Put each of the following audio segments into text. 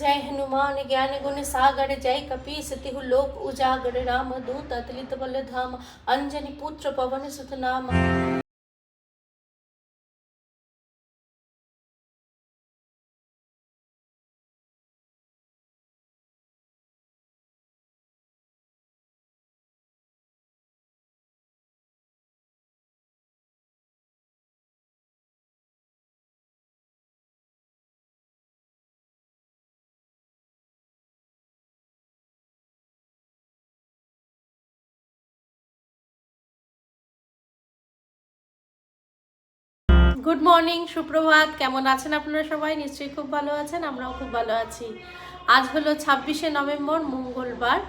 જય હનુમાન જ્ઞાન ગુણ સાગર જય કપી સતિહુ લોક ઉજાગર રામ દૂત અતલિત બલધામ અંજની પુત્ર પવન સુતનામ গুড মর্নিং সুপ্রভাত। কেমন আছেন আপনারা সবাই? নিশ্চয়ই খুব ভালো আছেন, আমরাও খুব ভালো আছি। আজ হলো ছাব্বিশে নভেম্বর, মঙ্গলবার।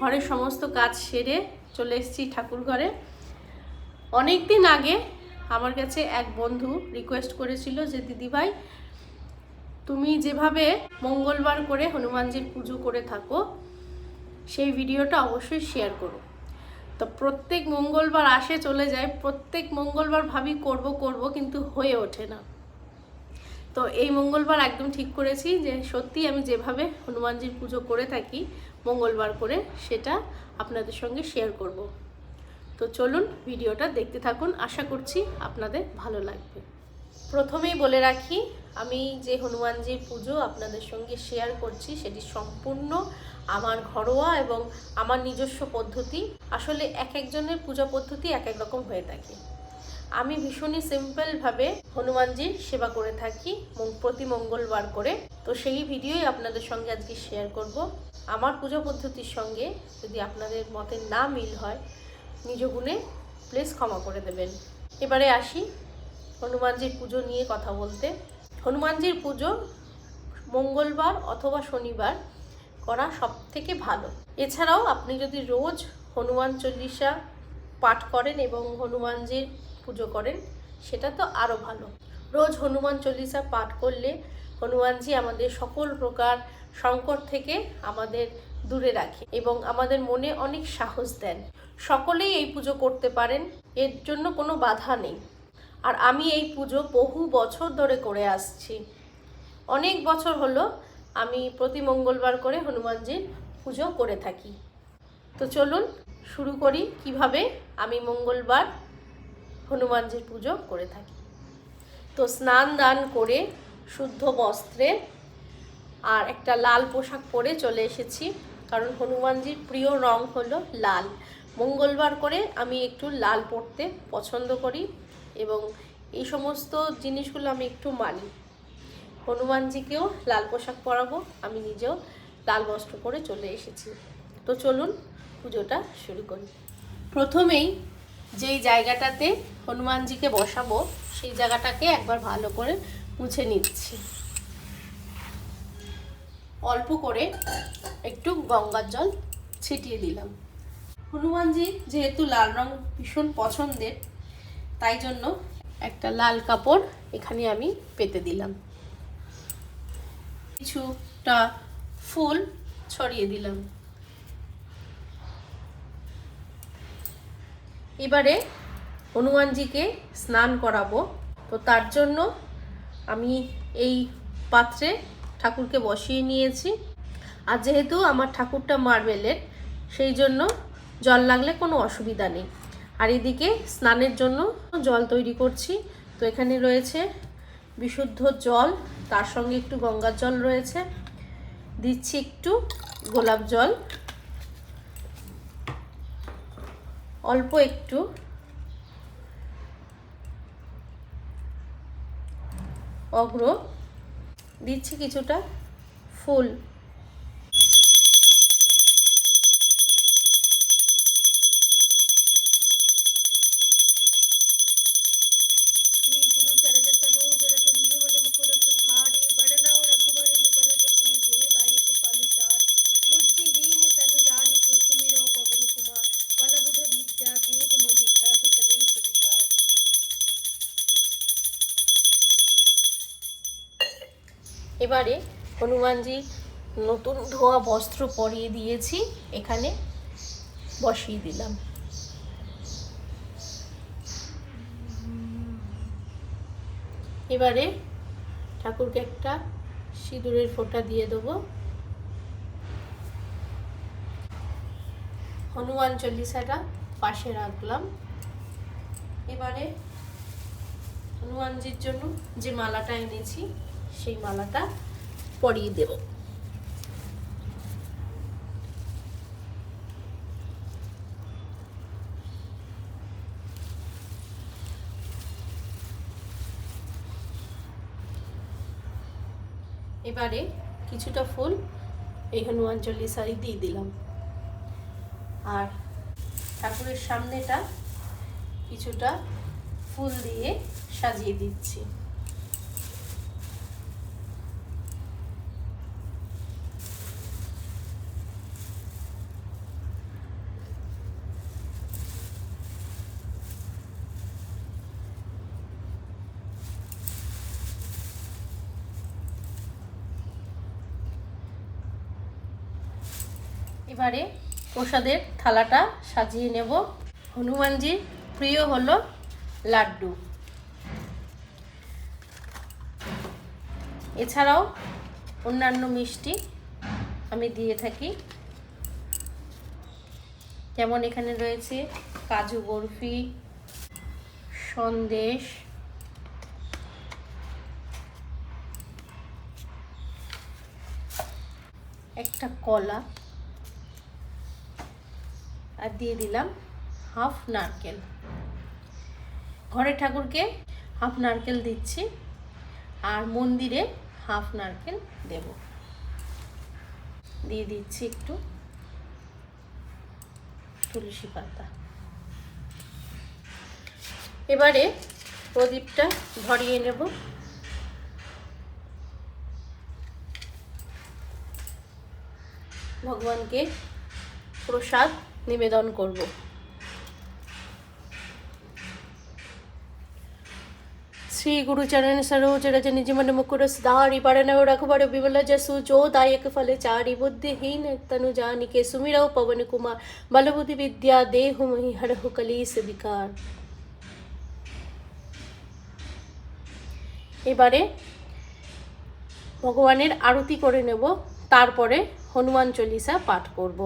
ঘরের সমস্ত কাজ সেরে চলে এসেছি ঠাকুর ঘরে। অনেক দিন আগে আমার কাছে এক বন্ধু রিকোয়েস্ট করেছিল যে, দিদিভাই, তুমি যেভাবে মঙ্গলবার করে হনুমানজির পুজো করে থাকো, সেই ভিডিওটা অবশ্যই শেয়ার করো। তো প্রত্যেক মঙ্গলবার আসে চলে যায়, প্রত্যেক মঙ্গলবার ভাবি করব করব কিন্তু হয়ে ওঠে না। তো এই মঙ্গলবার একদম ঠিক করেছি যে সত্যি আমি যেভাবে হনুমানজির পুজো করে থাকি, মঙ্গলবার করে সেটা আপনাদের সঙ্গে শেয়ার করব। তো চলুন ভিডিওটা দেখতে থাকুন, আশা করছি আপনাদের ভালো লাগবে। প্রথমেই বলে রাখি আমি যে হনুমানজির পুজো আপনাদের সঙ্গে শেয়ার করছি, সেটি সম্পূর্ণ আমার ঘরোয়া এবং আমার নিজস্ব পদ্ধতি। আসলে এক একজনের পূজা পদ্ধতি এক এক রকম হয়ে থাকে। আমি ভীষণই সিম্পলভাবে হনুমানজির সেবা করে থাকি প্রতি মঙ্গলবার করে। তো সেই ভিডিওই আপনাদের সঙ্গে আজকে শেয়ার করব। আমার পূজা পদ্ধতির সঙ্গে যদি আপনাদের মতে না মিল হয়, নিজ গুণে প্লিজ ক্ষমা করে দেবেন। এবারে আসি হনুমানজির পুজো নিয়ে কথা বলতে। হনুমানজির পুজো মঙ্গলবার অথবা শনিবার করা সব থেকে ভালো। এছাড়াও আপনি যদি রোজ হনুমান চল্লিশা পাঠ করেন এবং হনুমানজির পুজো করেন, সেটা তো আরও ভালো। রোজ হনুমান চল্লিশা পাঠ করলে হনুমানজি আমাদের সকল প্রকার সংকট থেকে আমাদের দূরে রাখে এবং আমাদের মনে অনেক সাহস দেন। সকলেই এই পুজো করতে পারেন, এর জন্য কোনো বাধা নেই। আর আমি এই পুজো বহু বছর ধরে করে আসছি। অনেক বছর হলো আমি প্রতি মঙ্গলবার করে হনুমানজির পুজো করে থাকি। তো চলুন শুরু করি কীভাবে আমি মঙ্গলবার হনুমানজির পুজো করে থাকি। তো স্নান দান করে শুদ্ধ বস্ত্রে আর একটা লাল পোশাক পরে চলে এসেছি, কারণ হনুমানজির প্রিয় রং হলো লাল। মঙ্গলবার করে আমি একটু লাল পরতে পছন্দ করি। এবং এই সমস্ত জিনিসগুলো আমি একটু মানি। হনুমানজিকেও লাল পোশাক পরাবো, আমি নিজেও লাল বস্ত্র পরে চলে এসেছি। তো চলুন পুজোটা শুরু করি। প্রথমেই যেই জায়গাটাতে হনুমানজিকে বসাবো, সেই জায়গাটাকে একবার ভালো করে মুছে নিচ্ছি। অল্প করে একটু গঙ্গার জল ছিটিয়ে দিলাম। হনুমানজি যেহেতু লাল রং ভীষণ পছন্দের তাই জন্য একটা লাল কাপড় এখানে আমি পেতে দিলাম। কিছুটা ফুল ছড়িয়ে দিলাম। এবারে হনুমানজিকে স্নান করাবো। তো তার জন্য আমি এই পাত্রে ঠাকুরকে বসিয়ে নিয়েছি। আর যেহেতু আমার ঠাকুরটা মার্বেলের, সেই জন্য জল লাগলে কোনো অসুবিধা নেই। আর এদিকে স্নানের জন্য জল তৈরি করছি। তো এখানে রয়েছে বিশুদ্ধ জল, তার সঙ্গে একটু গঙ্গার জল রয়েছে। দিচ্ছি একটু গোলাপ জল। অল্প একটু। অগ্র। দিচ্ছি কিছুটা ফুল। এবারে হনুমানজি নতুন ধোয়া বস্ত্র পরিয়ে দিয়েছি, এখানে বসিয়ে দিলাম। এবারে ঠাকুরকে একটা সিঁদুরের ফোঁটা দিয়ে দেবো। হনুমান চল্লিশাটা পাশে রাখলাম। এবারে হনুমানজির জন্য যে মালাটা এনেছি সেই মালাটা পরিয়ে দেব। এবারে কিছুটা ফুল এই হনুমান চল্লিশারি দিয়ে দিলাম। আর ঠাকুরের সামনেটা কিছুটা ফুল দিয়ে সাজিয়ে দিচ্ছি। এবারে প্রসাদের থালাটা সাজিয়ে নেব। হনুমানজির প্রিয় হলো লাড্ডু। এছাড়াও অন্যান্য মিষ্টি আমি দিয়ে থাকি। যেমন এখানে রয়েছে কাজু বরফি, সন্দেশ, একটা কলা। আর দিয়ে দিলাম হাফ নারকেল। ঘরে ঠাকুরকে হাফ নারকেল দিচ্ছি আর মন্দিরে হাফ নারকেল দেব। দিয়ে দিচ্ছি একটু তুলসী পাতা। এবারে প্রদীপটা ধরিয়ে নেব। ভগবানকে প্রসাদ নিবেদন করব। শ্রী গুরুচরণ সরোজ রজ নিজ মন মুকুর পারে পড়নও রঘুবর বিমল যশু জো দায়ক ফলে চারি বুদ্ধিহীন তনু জানিকে সুমির পবন কুমার বলবুদ্ধি বিদ্যা দেহু মহি হরহু কলিস বিকার। এবারে ভগবানের আরতি করে নেব, তারপরে হনুমান চল্লিশা পাঠ করব।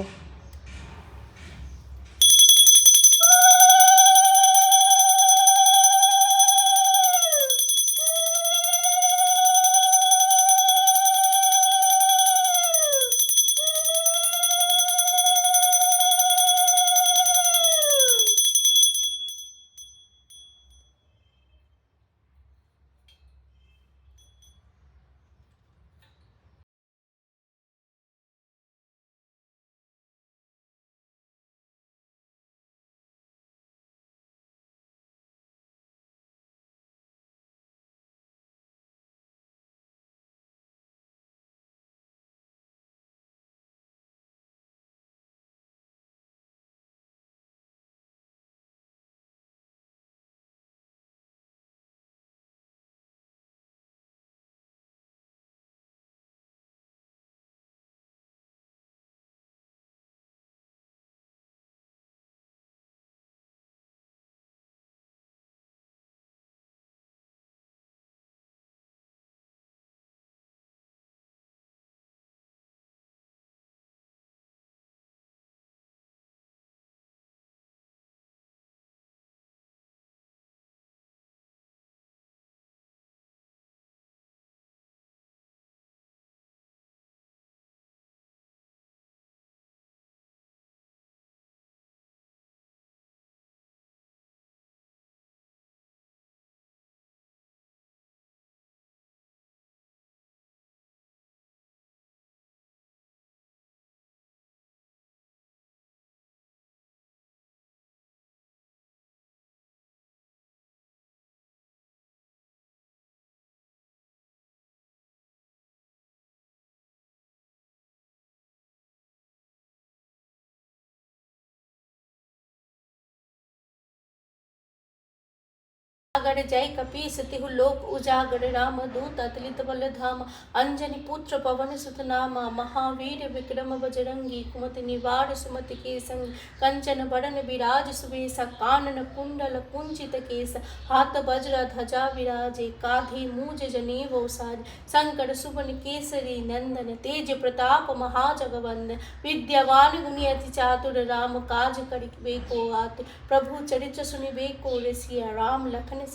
सागर जय कपीस तिहु लोक उजागर राम दूत, अतलित बल धाम अंजनी पुत्र पवन सुत नामा, महावीर विक्रम बजरंगी, कुमति निवार सुमति के संग कंचन बरन विराज सुबेस कानन कुंडल कुंचित केस, हाथ वज्र ध्वजा विराजे, काधे मूज जनेऊ साज शंकर सुवन केसरी नंदन, तेज प्रताप महाजगवंदन विद्यावान गुणी अति चातुर, राम काज करिबे को आत प्रभु चरित्र सुनिबे को रसिया राम लखन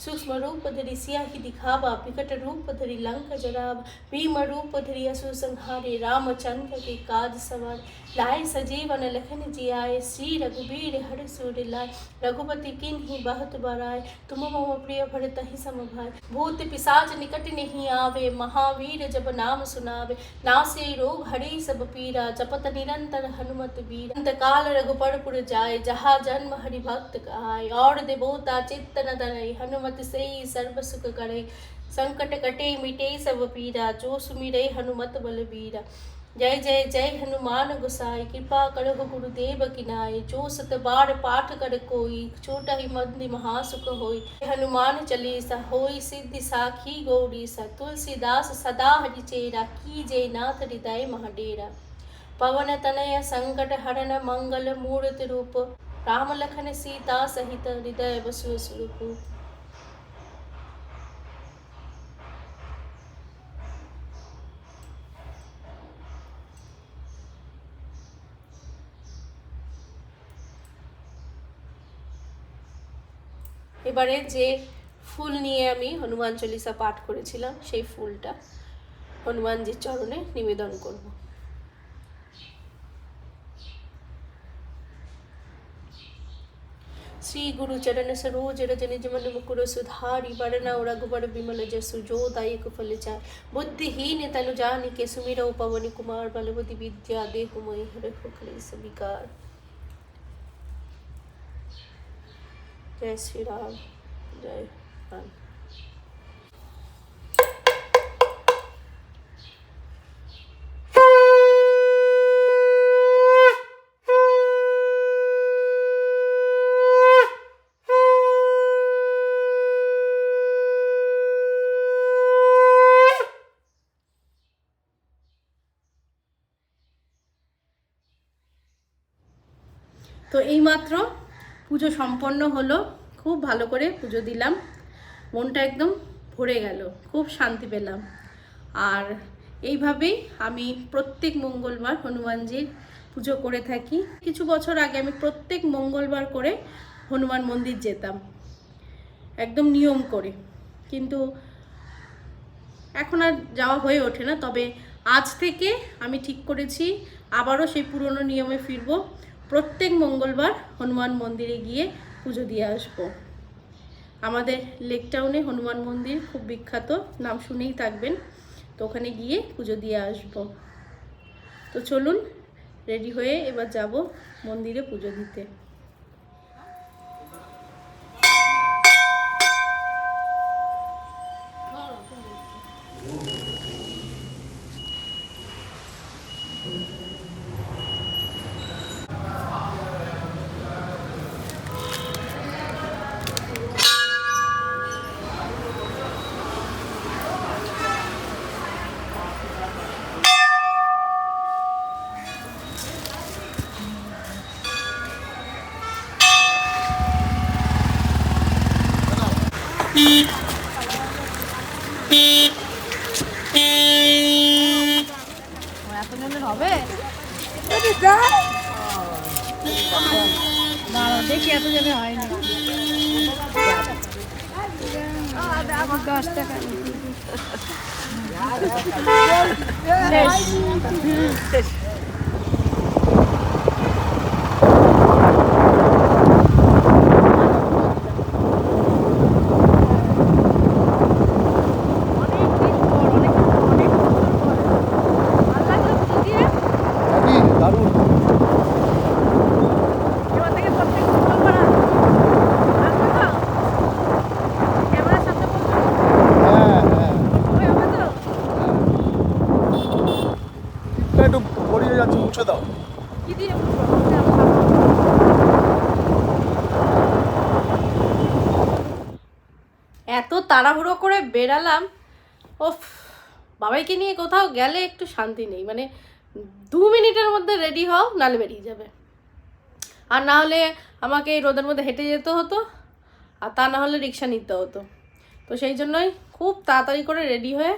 सूक्ष्म रूप सियाहि दिखावा, विकट रूप लंक भीम रूप असुर संहारे, रामचंद्र के काज सवार। लाए सजीवन लखन श्री रघुवीर हर सूर लाए। रघुपति बहुत बराए, तुम मम प्रिय भूत निकट नहीं आवे, महावीर जब नाम सुनावे। नासे रोग हरे सब पीरा, जपत निरंतर हनुमत बीर अंत काल रघुपरपुर जाय जहाँ जन्म हरि भक्त आय और देवता ચિત્તનદરે હનુમત સેઈ સર્વ સુખ કરે સંકટ કટે મિટે સબ પીરા જો સુમિરે હનુમત બલબીરા જય જય જય હનુમાન ગુસાઈ કૃપા કરો ગુરુદેવ કિનાય જો સતબાર પાઠ કર કોઈ છોટા હિ મંદ મહાસુખ હોય હનુમાન ચલીસા હોય સિદ્ધિ સાખી ગૌરીસા તુલસીદાસ સદા હરિ ચેરા કીજે નાથ હૃદય મહાડેરા પવન તનય સંકટ હરણ મંગલ મૂર્ત રૂપ రామలఖన సీతా సహిత హృదయ వసు సులుపు এবারে যে ফুল নিয়ে আমি হনুমান চল্লিশা পাঠ করেছিলাম, সেই ফুলটা হনুমানজির চরণে নিবেদন করব। श्री गुरु चरण सरोज रजन जमन मुकुर सुधारी ಮುಕುರ रघुवर विमल जसु जो दायक फल चाय। बुद्धिहीन तनु जान के सुमिर पवन कुमार बलवती विद्या देहु मई हर कलेश विकार। जय श्री राम, जय राम। পুজো সম্পন্ন হলো, খুব ভালো করে পুজো দিলাম। মনটা একদম ভরে গেল, খুব শান্তি পেলাম। আর এইভাবেই আমি প্রত্যেক মঙ্গলবার হনুমানজির পুজো করে থাকি। কিছু বছর আগে আমি প্রত্যেক মঙ্গলবার করে হনুমান মন্দির যেতাম, একদম নিয়ম করে। কিন্তু এখন আর যাওয়া হয়ে ওঠে না, তবে আজ থেকে আমি ঠিক করেছি, আবারও সেই পুরনো নিয়মে ফিরব। প্রত্যেক মঙ্গলবার হনুমান মন্দিরে গিয়ে পুজো দিয়ে আসব। আমাদের লেক টাউনে হনুমান মন্দির খুব বিখ্যাত, নাম শুনেই থাকবেন। তো ওখানে গিয়ে পুজো দিয়ে আসব। তো চলুন, রেডি হয়ে এবার যাব মন্দিরে পুজো দিতে। দাঁড়াও দেখি এতজনে হয়নি দশ টাকা দাদি পড়িয়ে দাও। বলব? তাড়াহুড়ো করে বেরালাম ওফ, বাবাইকে নিয়ে কোথাও গেলে একটু শান্তি নেই। মানে দু মিনিটের মধ্যে রেডি হও নালে বেরিয়ে যাবে। আর না হলে আমাকে এই রোদের মধ্যে হেঁটে যেতে হতো, আর তা না হলে রিক্সা নিতে হতো। তো সেই জন্যই খুব তাড়াতাড়ি করে রেডি হয়ে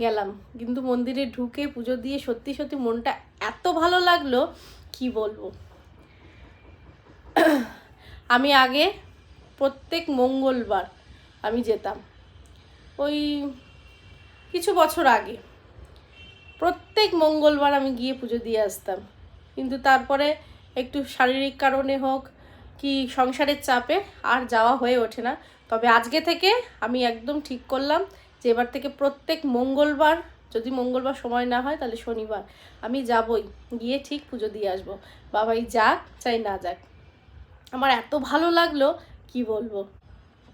গেলাম। কিন্তু মন্দিরে ঢুকে পুজো দিয়ে সত্যি সত্যি মনটা এত ভালো লাগল, কি বলব? আমি আগে প্রত্যেক মঙ্গলবার আমি যেতাম। ওই কিছু বছর আগে। প্রত্যেক মঙ্গলবার আমি গিয়ে পুজো দিয়ে আসতাম। কিন্তু তারপরে একটু শারীরিক কারণে হোক কি সংসারের চাপে আর যাওয়া হয়ে ওঠে না। তবে আজকে থেকে আমি একদম ঠিক করলাম। যে এবার থেকে প্রত্যেক মঙ্গলবার, যদি মঙ্গলবার সময় না হয় তাহলে শনিবার। আমি যাবই, গিয়ে ঠিক পুজো দিয়ে আসব। বাবাই যাক, চাই না যাক। আমার এত ভালো লাগল, কি বলব?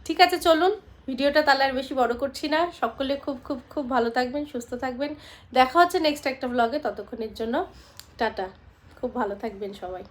ঠিক আছে, চলুন। ভিডিওটা তাহলে আর বেশি বড় করছি না। সকলে খুব খুব খুব ভালো থাকবেন, সুস্থ থাকবেন। দেখা হচ্ছে নেক্সট একটা ব্লগে ততক্ষণের জন্য টাটা। খুব ভালো থাকবেন সবাই।